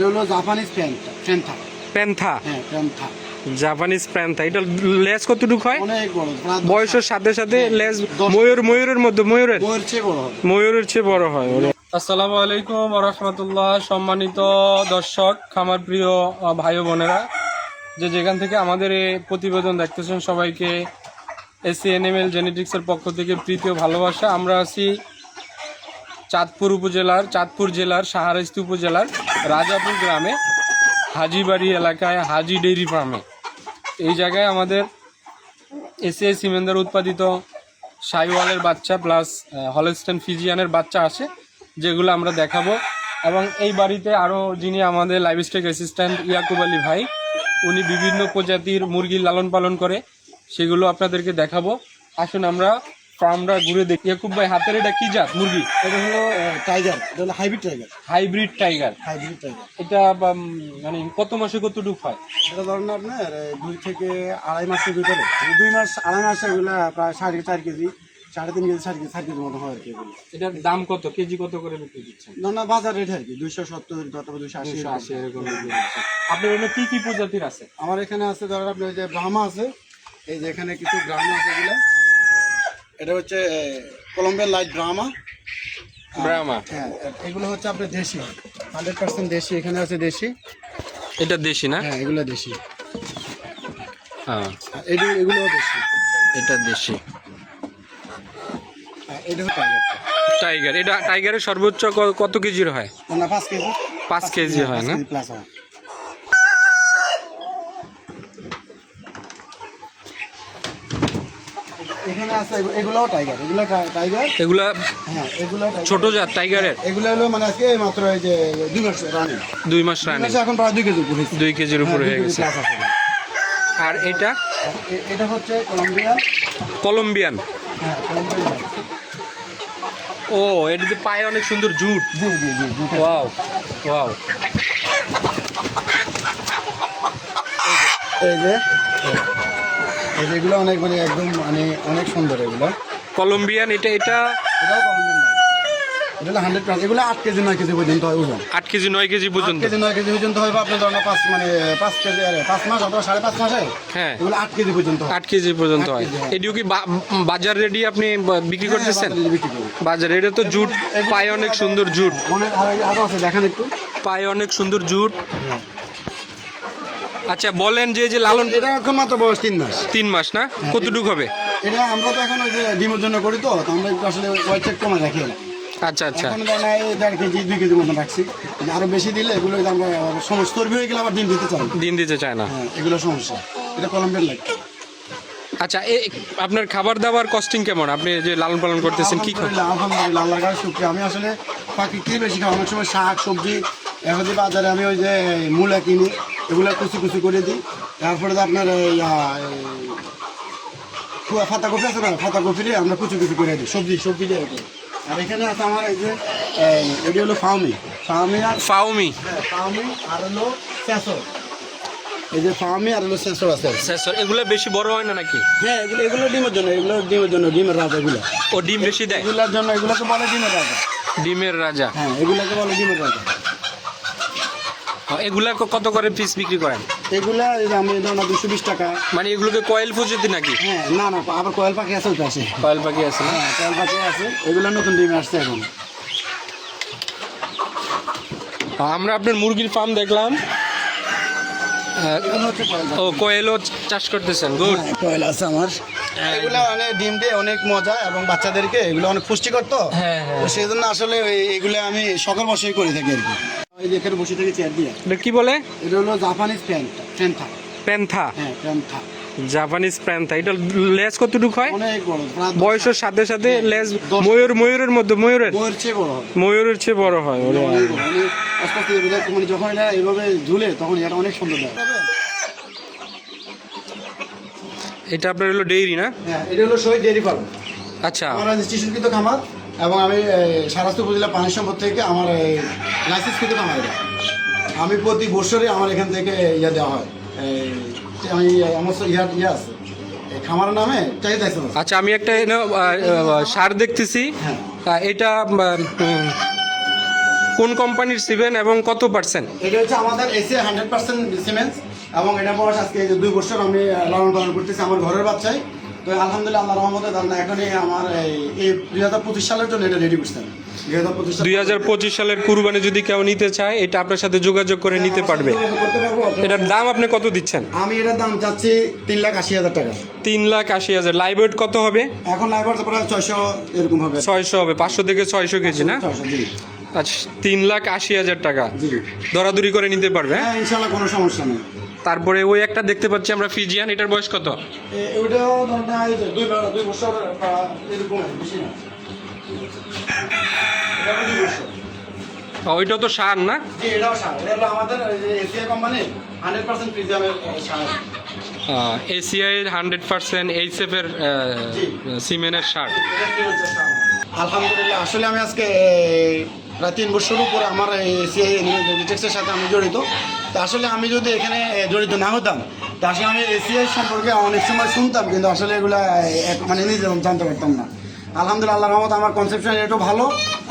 এটা হলো জাপানিজ প্যান্থা প্যান্থা। প্যান্থা? হ্যাঁ প্যান্থা। জাপানিজ প্যান্থা। এটা লেজ কতটুকু হয়? অনেক বড় বয়সের সাথে সাথে লেজ ময়ূর ময়ূরের মধ্যে ময়ূরের? বইয়ের চেয়ে বড় হবে। ময়ূরের চেয়ে বড় হয় আসসালামু আলাইকুম রহমতুল্লাহ। সম্মানিত দর্শক খামার প্রিয় ভাই বোনেরা যে যেখান থেকে আমাদের এই প্রতিবেদন দেখতেছেন সবাইকে এসি এনএমএল জেনেটিক্সের পক্ষ থেকে প্রীতি ও ভালোবাসা। আমরা আছি চাঁদপুর উপজেলার, চাঁদপুর জেলার সাহারাস্তি উপজেলার রাজাপুর গ্রামে, হাজিবাড়ি এলাকায়, হাজি ডেইরি ফার্মে। এই জায়গায় আমাদের এসিআই সিমেন্দার উৎপাদিত সাইওয়ালের বাচ্চা প্লাস হলস্টেন ফিজিয়ানের বাচ্চা আসে যেগুলো আমরা দেখাবো। এবং এই বাড়িতে আরও যিনি আমাদের লাইভস্টেক অ্যাসিস্ট্যান্ট ইয়াকুব আলী ভাই, উনি বিভিন্ন প্রজাতির মুরগির লালন পালন করে, সেগুলো আপনাদেরকে দেখাবো। আসুন আমরা ফার্মটা ঘুরে দেখি। ইয়াকুব ভাই হাতের এটা কি জাত? মুরগি? এটা হলো টাইগার এটা হলো hybrid tiger hybrid tiger hybrid tiger এটা মানে কত মাসে কতটুক হয়? এটা ধরুন আপনার দুই থেকে আড়াই মাসের ভিতরে। দুই মাস আড়াই মাসে এগুলো প্রায় সাড়ে চার কেজি সাড়ে তিন কেজি চার কেজি চার কেজির মতো হয় আর কি এটার দাম কত? কেজি কত করে বিক্রি দিচ্ছেন না না বাজার রেট আর কি দুইশো সত্তর অথবা দুইশো আশি আশি এরকম আপনার এখানে কি কি প্রজাতির আছে? আমার এখানে আছে ধরেন আপনি ওই যে ব্রাহ্মা আছে এই যে এখানে কিছু ব্রাহ্মা আছে এগুলো। এটা হচ্ছে কলম্বিয়ার লাইট ব্রাহ্মা ব্রাহ্মা হ্যাঁ এগুলো হচ্ছে আপনার দেশি। হান্ড্রেড পার্সেন্ট দেশি এখানে আছে দেশি। এটা দেশি না? হ্যাঁ এগুলো দেশি। হ্যাঁ। আর এগুলো এগুলোও দেশি। এটা দেশি। হ্যাঁ, এটা হচ্ছে টাইগার এটা টাইগারের সর্বোচ্চ কত কেজির হয়? না পাঁচ কেজি। পাঁচ কেজি হয় না? প্লাস হয়। এখানে আছে এগু- টাইগার এগুলো টা- টাইগার এগুলা হ্যাঁ এগুলো ছোট জাত টাইগারের এগুলো হলো মানে আজকে মাত্র এই যে দুই মাস রানিং দুই মাস রানি এখন প্রায় দুই কেজি উপরে দুই কেজির উপরে হ্যাঁ, হয়ে গেছে। আর এটা? এটা হচ্ছে কলম্বিয়া কলম্বিয়ান হ্যাঁ কলম্বিয়া ও এটাতে পায়ে অনেক সুন্দর জুট। Wow wow. এই যে। এগুলো অনেক মানে একদম মানে অনেক সুন্দর এগুলো। কলম্বিয়ান এটা এটা? এটাও কলম্বিয়ান এটা হান্ড্রেড প্লাস এগুলো আট কেজি নয় কেজি পর্যন্ত হয় ওজন। আট কেজি নয় কেজি পর্যন্ত? কেজি নয় কেজি পর্যন্ত হয় আপনি ধরেন পাঁচ মানে পাঁচ কেজি আরে পাঁচ মাস অথবা সাড়ে পাঁচ মাসে হ্যাঁ। এগুলো আট কেজি পর্যন্ত আট কেজি পর্যন্ত হয়। হ্যাঁ। এটিও কি বাজার রেডি আপনি বিক্রি করতেছেন? হ্যাঁ, বাজারে বিক্রি বাজারে এটা তো জুট পায়ে অনেক সুন্দর জুট। অনেক আরও আরও আছে দেখেন একটু। পায়ে অনেক সুন্দর জুট। আচ্ছা বলেন যে যে লালন এটা এখন মাত্র বয়স তিন মাস। তিন মাস না? কতটুকু হবে? এটা আমরা তো এখন ওই যে ডিমের জন্য করি তো আমরা একটু আসলে ওয়েট চেক কমে রাখি আচ্ছা আচ্ছা। এখন এই দেড় কেজি দুই কেজি মতো রাখছি। যে আরও বেশি দিলে এগুলো আমরা সমস্ত চর্বি হয়ে গেলে আবার ডিম দিতে চাই। দিন দিতে চায় না। হ্যাঁ এগুলো সমস্যা। এটা কলম্বিয়ার লাইট আচ্ছা এ আপনার খাবার দাবার কস্টিং কেমন? আপনি যে লালন পালন করতেছেন কি আলহামদুলিল্লাহ আল্লাহর কাছে শুক্রিয়া। আমি আসলে বাকি কি বেশি অনেক সময় শাক সবজি এখন যে বাজারে আমি ওই যে মূলা কিনি এগুলো কুচি কুচি করে দিই। তারপরে আপনার এই, আহ, এই, কুয়া ফাতা কপি আছে না? ফাতা কপিরে আমরা কুচি কুচি করে দিই সবজি সবজি দিয়ে। আর এখানে আছে আমার এই যে এটি হলো ফাউমি ফাউমি আর ফাউমি হ্যাঁ, ফাউমি আর হলো স্যাসো এই যে ফাউমি আর হলো স্যাসো আছে। স্যার এগুলো বেশি বড় হয় না নাকি? হ্যাঁ এগুলো এগুলো ডিমের জন্য এগুলো ডিমের জন্য ডিমের রাজা এগুলো। ও ডিম বেশি দেয়? এগুলোর জন্য এগুলোকে বলে ডিমের রাজা। ডিমের রাজা। হ্যাঁ এগুলোকে বলে ডিমের রাজা। এগুলা কত করে পিস বিক্রি করেন? এগুলা আমি ধরুন দুশো বিশ টাকা। মানে এগুলোকে কয়েল প্রজাতি নাকি? হ্যাঁ না না আবার কয়েল পাখি আছে ওটা আছে কয়েল পাখি আছে না? হ্যাঁ কয়েল পাখি আছে। এগুলো নতুন ডিমে আসছে এখন। আমরা আপনার মুরগির ফার্ম দেখলাম। ও কোয়েলও চাষ করতেছেন গুড। হ্যাঁ, কয়েল আছে আমার। এগুলো অনেক ডিম দিয়ে অনেক মজা এবং বাচ্চাদেরকে এগুলো অনেক পুষ্টিকর তো। হ্যাঁ, হ্যাঁ। সেই জন্য আসলে এগুলো আমি সকাল বসেই করে থাকি আর কি। এই যে এখানে বসে থেকে চেয়ার দিয়ে। এটা কি বলে? এটা হলো জাপানিজ প্যান্থা প্যান্থা প্যান্থা হ্যাঁ প্যান্থা জাপানিজ প্যান্থা এটা লেজ কতটুকু হয়? অনেক বড় বয়সের সাথে সাথে লেজ ময়ূর ময়ূরের মধ্যে ময়ূরের? চেয়ে বড় ময়ূরের চেয়ে বড় হয়। মানে মানে যখন এটা এইভাবে ঝুলে তখন এটা অনেক সুন্দর দেয় এটা আপনার হলো ডেইরি না? হ্যাঁ এটা হলো শহীদ ডেয়ারি ফার্ম আচ্ছা। আমার রেজিস্ট্রেশনকৃত খামার এবং আমি সারাস্ত উপজেলা পানি সম্পদ থেকে আমার লাইসেন্সকৃত খামার এটা আমি প্রতি বছরই আমার এখান থেকে ইয়ে দেওয়া হয়। আমি আমার ইয়া ইয়ে আছে। এই খামারের নামে চাহিদা আমার। আচ্ছা আমি একটা সার দেখতেছি। হ্যাঁ। এটা কোন কোম্পানির সিবেন এবং কত পার্সেন্ট এটা হচ্ছে আমাদের এসি হান্ড্রেড পার্সেন্ট সিমেন্স এবং এটা বয়স আজকে দুই বছর আমি লালন পালন করতেছি আমার ঘরের বাচ্চাই তো আলহামদুলিল্লাহ আল্লাহ রহমতে দাদা এখনই আমার এই দুই হাজার পঁচিশ সালের জন্য এটা রেডি করছেন দুই হাজার পঁচিশ সালের কুরবানি যদি কেউ নিতে চায় এটা আপনার সাথে যোগাযোগ করে নিতে পারবে। এটার দাম আপনি কত দিচ্ছেন? আমি এটার দাম চাচ্ছি তিন লাখ আশি হাজার টাকা। তিন লাখ আশি হাজার। লাইভ ওয়েট কত হবে? এখন প্রায় ছয়শো এরকম হবে। ছয়শো হবে পাঁচশো থেকে ছয়শো কেজি না? আচ্ছা তিন লাখ আশি হাজার টাকা। দরাদরি করে নিতে পারবে হ্যাঁ? হ্যাঁ ইনশাল্লাহ কোনো সমস্যা নেই। তারপরে ওই একটা দেখতে পাচ্ছি আমরা ফিজিয়ান এটার বয়স কত? ওইটাও দুই বছর এরকম বেশি না। তো সার না? এসিআই কোম্পানির হান্ড্রেড পার্সেন্ট পার্সেন্ট এইচএফ এর সিমেন্টের সার? আলহামদুলিল্লাহ আসলে আমি আজকে প্রায় তিন বছর উপরে আমার এসিআই ডিটেক্সের সাথে আমি জড়িত। তো আসলে আমি যদি এখানে জড়িত না হতাম তো আসলে আমি এসিআই সম্পর্কে অনেক সময় শুনতাম কিন্তু আসলে এগুলা এ, মানে নিজে জানতে পারতাম না। আলহামদুলিল্লাহ রহমত আমার কনসেপশন রেটও ভালো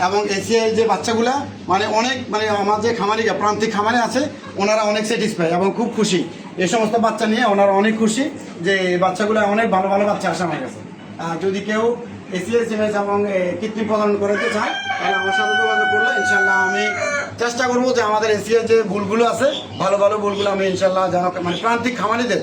এবং এসিআই যে বাচ্চাগুলা মানে অনেক মানে আমার যে খামারিকা প্রান্তিক খামারে আছে ওনারা অনেক স্যাটিসফাই এবং খুব খুশি। এই সমস্ত বাচ্চা নিয়ে ওনারা অনেক খুশি যে বাচ্চাগুলো অনেক ভালো ভালো বাচ্চা আসে আমার কাছে। আর যদি কেউ এসিএস সিমেন্স এবং কৃত্রিম প্রদান করতে চায় তাহলে আমার সাথে যোগাযোগ করলে ইনশাল্লাহ আমি চেষ্টা করব যে আমাদের এসিএস যে ভুলগুলো আছে, ভালো ভালো ভুলগুলো আমি ইনশাল্লাহ যেন মানে প্রান্তিক খামারিদের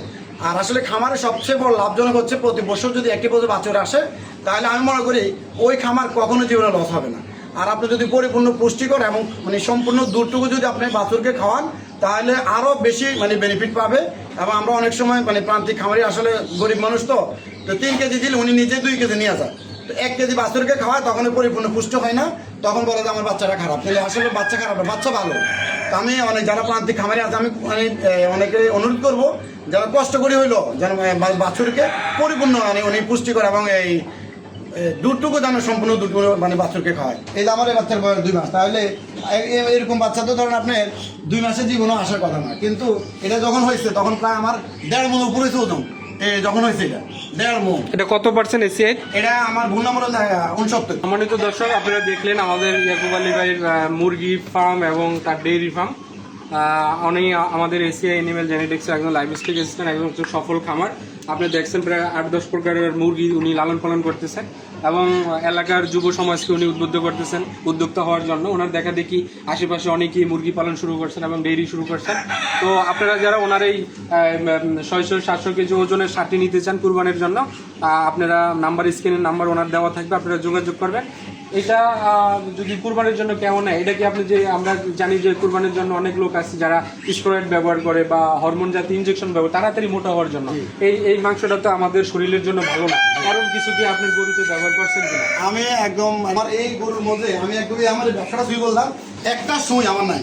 আর আসলে খামারে সবচেয়ে বড় লাভজনক হচ্ছে প্রতি বছর যদি একটি বছর বাছুর আসে, তাহলে আমি মনে করি ওই খামার কখনো জীবনে লস হবে না। আর আপনি যদি পরিপূর্ণ পুষ্টিকর এবং মানে সম্পূর্ণ দুধটুকু যদি আপনি বাছুরকে খাওয়ান, তাহলে আরও বেশি মানে বেনিফিট পাবে। এবং আমরা অনেক সময় মানে প্রান্তিক খামারি আসলে গরিব মানুষ তো তো তিন কেজি দিলে উনি নিজে দুই কেজি নিয়ে যায় এক কেজি বাছুরকে খাওয়ায় তখন পরিপূর্ণ পুষ্ট হয় না, তখন বলে যে আমার বাচ্চাটা খারাপ। তাহলে আসলে বাচ্চা খারাপ, বাচ্চা ভালো। আমি অনেক যারা প্রান্তিক খামারি আছে, আমি অনেক অনুরোধ করব, যারা কষ্ট করে হইল, যেন বাছুরকে পরিপূর্ণ মানে উনি পুষ্টিকর এবং এই দুটুকু যেন সম্পূর্ণ দুধটুকু মানে বাছুরকে খাওয়ায়। এই যে আমার এই বাচ্চার বয়স দুই মাস, তাহলে এরকম বাচ্চা তো ধরেন আপনার দুই মাসের জীবনও আসার কথা না কিন্তু এটা যখন হয়েছে, তখন প্রায় আমার দেড় মন উপরে ওজন। যখন হয়েছে এটা দেড় মন। এটা কত পার্সেন্ট এটা আমার ভুল নম্বর উনসত্তর। সম্মানিত দর্শক আপনারা দেখলেন আমাদের ইয়াকুব আলী ভাইয়ের মুরগি ফার্ম এবং তার ডেইরি ফার্ম আমাদের এনিম্যাল জেনেটিক্স একজন স্টেক সফল খামার। আপনি দেখছেন প্রায় আট দশ প্রকারের মুরগি উনি লালন পালন করতেছেন। এবং এলাকার যুব সমাজকে উনি উদ্বুদ্ধ করতেছেন, উদ্যোক্তা হওয়ার জন্য। ওনার দেখা দেখি আশেপাশে অনেকেই মুরগি পালন শুরু করছেন এবং ডেইরি শুরু করছেন। তো আপনারা যারা ওনার এই ছয়শো, সাতশো কেজি ওজনের সাথে নিতে চান কুরবানের জন্য আপনারা নাম্বার, স্ক্রিনের নাম্বার ওনার দেওয়া থাকবে, আপনারা যোগাযোগ করবেন। এটা যদি কুরবানির জন্য কেমন হয় এটা কি আপনি যে আমরা জানি যে কুরবানির জন্য অনেক লোক আছে যারা স্টেরয়েড ব্যবহার করে বা হরমোন জাতীয় ইনজেকশন ব্যবহার তাড়াতাড়ি মোটা হওয়ার জন্য। এই এই মাংসটা তো আমাদের শরীরের জন্য ভালো না। কারণ কিছু কি আপনার গরুতে ব্যবহার করছেন কিনা? আমি একদম আমার এই গরুর মধ্যে আমি একদমই আমার ব্যবসাটা শুরু করলাম একটা সুই আমার নাই।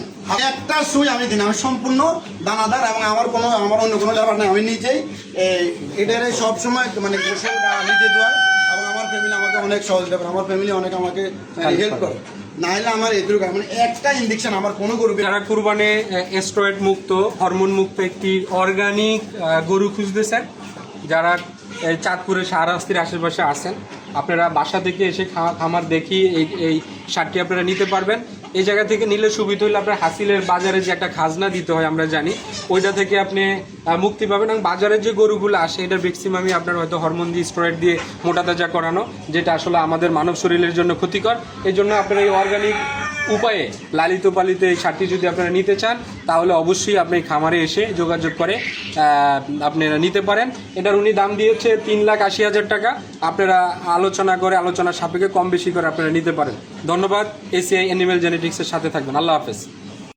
একটা সুই আমি দিন আমি সম্পূর্ণ দানাদার এবং আমার কোনো আমার অন্য কোনো ব্যাপার নাই। আমি নিজেই এই, সবসময় সব সময় মানে নিজে আমার ফ্যামিলি আমাকে অনেক সহযোগিতা করে আমার ফ্যামিলি অনেক আমাকে হেল্প করে। নাহলে আমার এটুকু মানে একটা ইঞ্জেকশন আমার কোনো গরু যারা কুরবানে এস্ট্রয়েড মুক্ত হরমোন মুক্ত একটি অর্গানিক গরু খুঁজতেছেন যারা এই চাঁদপুরে শাহরাস্তির আশেপাশে আছেন আপনারা বাসা থেকে এসে খামার দেখি এই এই সারটি আপনারা নিতে পারবেন। এই জায়গা থেকে নিলে সুবিধা হলে আপনার হাসিলের বাজারে যে একটা খাজনা দিতে হয়, আমরা জানি। ওইটা থেকে আপনি মুক্তি পাবেন। এবং বাজারের যে গরুগুলো আসে এটা ম্যাক্সিমামই আপনার হয়তো হরমোন দিয়ে স্টেরয়েড দিয়ে মোটা তাজা করানো, যেটা আসলে আমাদের মানব শরীরের জন্য ক্ষতিকর। এই জন্য আপনার এই অর্গানিক উপায়ে লালিত পালিত এই সারটি যদি আপনারা নিতে চান, তাহলে অবশ্যই আপনি খামারে এসে যোগাযোগ করে আপনারা নিতে পারেন। এটার উনি দাম দিয়েছে তিন লাখ আশি হাজার টাকা। আপনারা আলোচনা করে, আলোচনার সাপেক্ষে কম বেশি করে আপনারা নিতে পারেন। ধন্যবাদ, এসিআই অ্যানিমেল জেনেটিক্সের সাথে থাকবেন। আল্লাহ হাফেজ।